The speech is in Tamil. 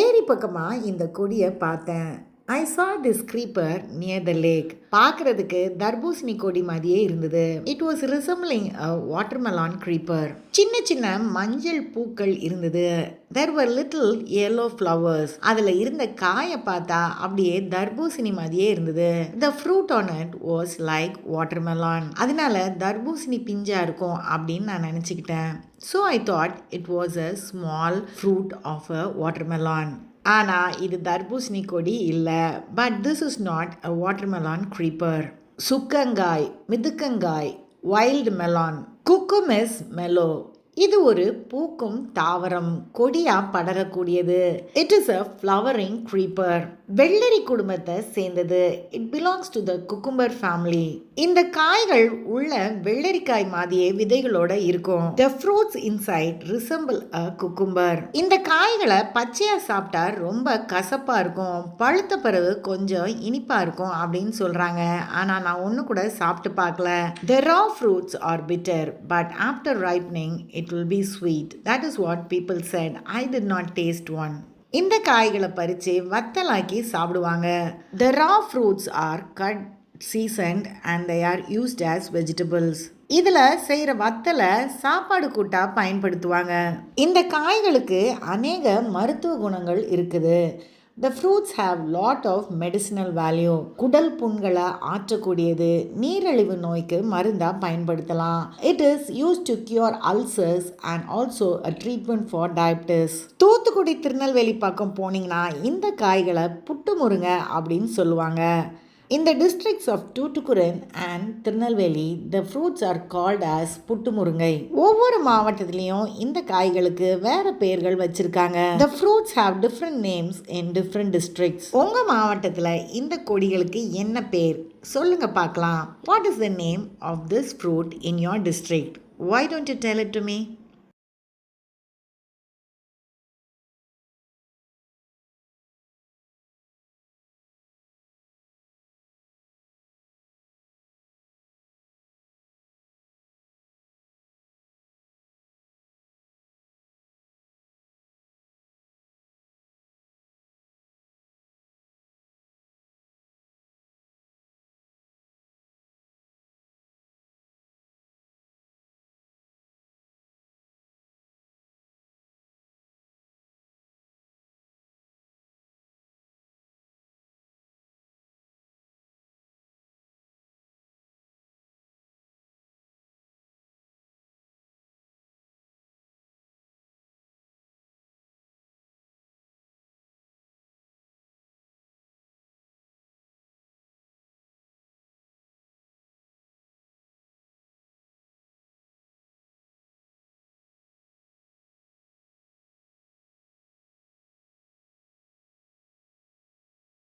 ஏரி பக்கமாக இந்த கொடியை பார்த்தேன். I saw this creeper near the lake பார்க்கறதுக்கு தர்பூசணி கொடி மாதிரியே இருந்தது. It was resembling a watermelon creeper சின்ன சின்ன மஞ்சள் பூக்கள் இருந்தது. There were little yellow flowers அதில் இருந்த காயை பார்த்தா அப்படியே தர்பூசணி மாதிரியே இருந்தது. The fruit on it was like watermelon அதனால தர்பூசணி பிஞ்சா இருக்கும் அப்படின்னு நான் நினச்சிக்கிட்டேன். So I thought it was a small fruit of a watermelon ஆனால் இது தர்பூசணி கொடி இல்லை. But this is not a watermelon creeper சுக்கங்காய் மிதுக்கங்காய் வைல்டு மெலான் குக்குமிஸ் மெலோ இது ஒரு பூக்கும் தாவரம் கொடியா படரக்கூடியது. It is a flowering creeper வெள்ளரி குடும்பத்தை சேர்ந்தது. It belongs to the cucumber family இந்த காய்கள் உள்ள வெள்ளரிக்காய் மாதிரியே விதைகளோட இருக்கும். The fruits inside resemble a cucumber இந்த காய்களை பச்சையா சாப்பிட்டா ரொம்ப கசப்பா இருக்கும். பழுத்த பிறகு கொஞ்சம் இனிப்பா இருக்கும் அப்படின்னு சொல்றாங்க. ஆனா நான் ஒன்று கூட சாப்பிட்டு பார்க்கல. The raw fruits are bitter but after ripening it will be sweet that is what people said. I did not taste one இந்த காய்களை பறித்து வத்தலாக்கி சாப்பிடுவாங்க. The raw fruits are cut seasoned and they are used as vegetables இதில் செய்கிற வத்தலை சாப்பாடு கூட்டா பயன்படுத்துவாங்க. இந்த காய்களுக்கு அநேக மருத்துவ குணங்கள் இருக்குது. The fruits have lot of medicinal value குடல் புண்களை ஆற்றக்கூடியது. நீரிழிவு நோய்க்கு மருந்தாக பயன்படுத்தலாம். It is use to cure ulcers and also a treatment for diabetes Thoothukudi Tirunelveli பக்கம் போனீங்கன்னா இந்த காய்களை புட்டு முருங்க அப்படின்னு சொல்லுவாங்க. In the districts of Tuticorin and Tirunelveli the fruits are called as புட்டு முருங்கை ஒவ்வொரு மாவட்டத்திலையும் இந்த காய்களுக்கு வேற பெயர்கள் வச்சிருக்காங்க the fruits have different names in different districts உங்க மாவட்டத்தில் இந்த கொடிகளுக்கு என்ன பேர் சொல்லுங்க பார்க்கலாம் what is the name of this fruit in your district why don't you tell it to me